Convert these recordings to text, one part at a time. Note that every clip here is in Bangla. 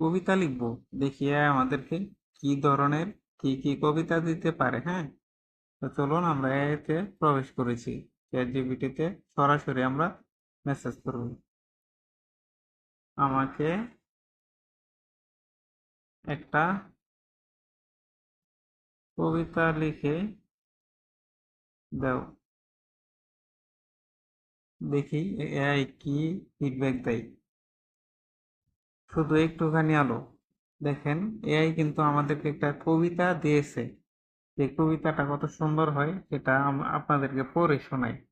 কবিতা লিখব, দেখিয়ে আমাদেরকে কি ধরনের, কি কি কবিতা দিতে পারে হ্যাঁ? তো চলুন আমরা এতে প্রবেশ করেছি। চ্যাট জিপিটিতে সরাসরি আমরা মেসেজ করব। আমাকে একটা কবিতা লিখে দাও। দেখি এআই কি ফিডব্যাক দেয়। শুধু একটুখানি আলো। দেখেন, এআই কিন্তু আমাদেরকে একটা কবিতা দিয়েছে। এই কবিতাটা কত সুন্দর হয়, সেটা আপনাদেরকে পড়ে শোনাই।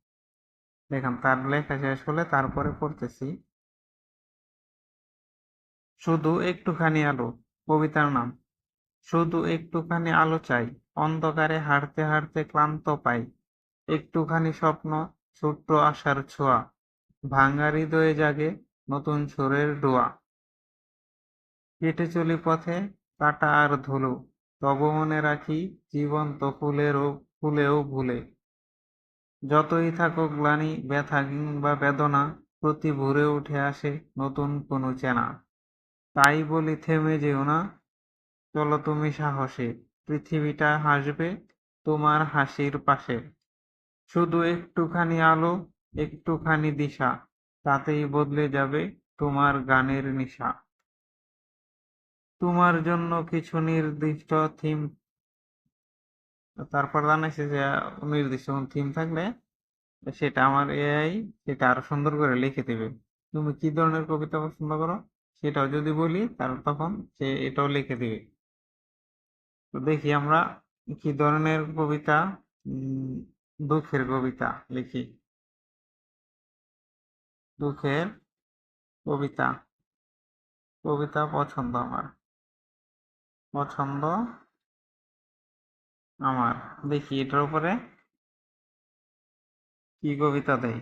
দেখেন, তার লেখা শেষ হলে তারপরে পড়তেছি। শুধু একটুখানি আলো, কবিতার নাম। শুধু একটুখানি আলো চাই, অন্ধকারে হাঁটতে হাঁটতে ক্লান্ত পাই। একটুখানি স্বপ্ন, ছোট্ট আশার ছোঁয়া। ভাঙা হৃদয়ে জাগে নতুন সুরের ডোয়া। হেঁটে চলি পথে, কাটা আর ধুলো, তবু মনে রাখি জীবন্ত ফুলেরও, ফুলেও ভুলে। যতই থাকুক গ্লানি, ব্যথা কিংবা বেদনা, প্রতি ভোরে উঠে আসে নতুন কোনো চেনা। তাই বলি থেমে যেও না, চলো তুমি সাহসে, পৃথিবীটা হাসবে তোমার হাসির পাশে। শুধু একটুখানি আলো, একটুখানি দিশা, তাতেই বদলে যাবে তোমার গানের নিশা। তোমার জন্য কিছু নির্দিষ্ট থিম তারপর জানাইছে যে, নির্দিষ্ট থিম থাকলে সেটা আমার এআই সেটা আরও সুন্দর করে লিখে দেবে। তুমি কি ধরনের কবিতা পছন্দ করো? সেটাও যদি বলি, তাহলে তখন সে এটাও লিখে দিবে। তো দেখি আমরা কি ধরনের কবিতা দুঃখের কবিতা লিখি। দুঃখের কবিতা কবিতা পছন্দ আমার। পছন্দ? আমার, দেখি এটার উপরে। কি কবিতা দেয়?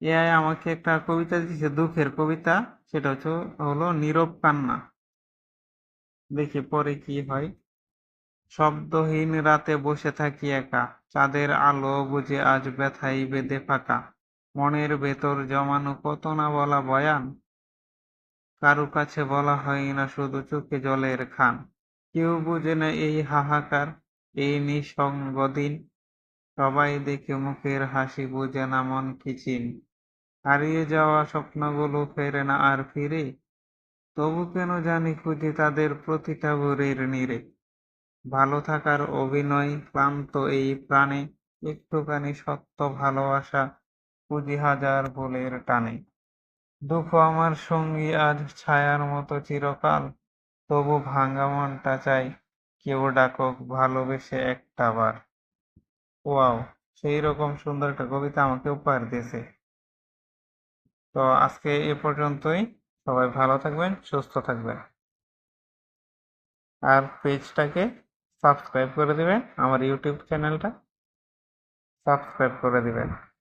এআই আমাকে একটা কবিতা দিয়েছে দুঃখের কবিতা। সেটা হচ্ছে, হলো, নীরব কান্না। দেখি পরে কি হয়। শব্দহীন রাতে বসে থাকি একা। চাঁদের আলো বুঝে আজ ব্যথাই বেঁধে ফাঁকা। মনের ভেতর জমানো কত না বলা বয়ান? কারও কাছে বলা হয় না শুধু চোখে জলের খান। কেউ বুঝে না এই হাহাকার, এই নিঃসঙ্গ দিন সবাই দেখে মুখের হাসি বুঝে না মন কিচিন হারিয়ে যাওয়া স্বপ্নগুলো ফেরে না আর ফিরে। তবু কেন জানি খুঁজি তাদের প্রতিটা ভোরের নীড়ে ভালো থাকার অভিনয়, ক্লান্ত এই প্রাণে, একটুখানি সত্য ভালোবাসা খুঁজি হাজার ভুলের টানে। দুঃখ আমার সঙ্গী আজ ছায়ার মতো চিরকাল, তবু ভাঙা মনটা চাই, কেউ ডাকুক ভালোবেসে একটা বার। ওয়াও, সেই রকম সুন্দর একটা কবিতা আমাকে উপহার দিয়েছে। তো আজকে এ পর্যন্তই, সবাই ভালো থাকবেন, সুস্থ থাকবেন। আর পেজটাকে সাবস্ক্রাইব করে দিবেন, আমার ইউটিউব চ্যানেলটা সাবস্ক্রাইব করে দিবেন।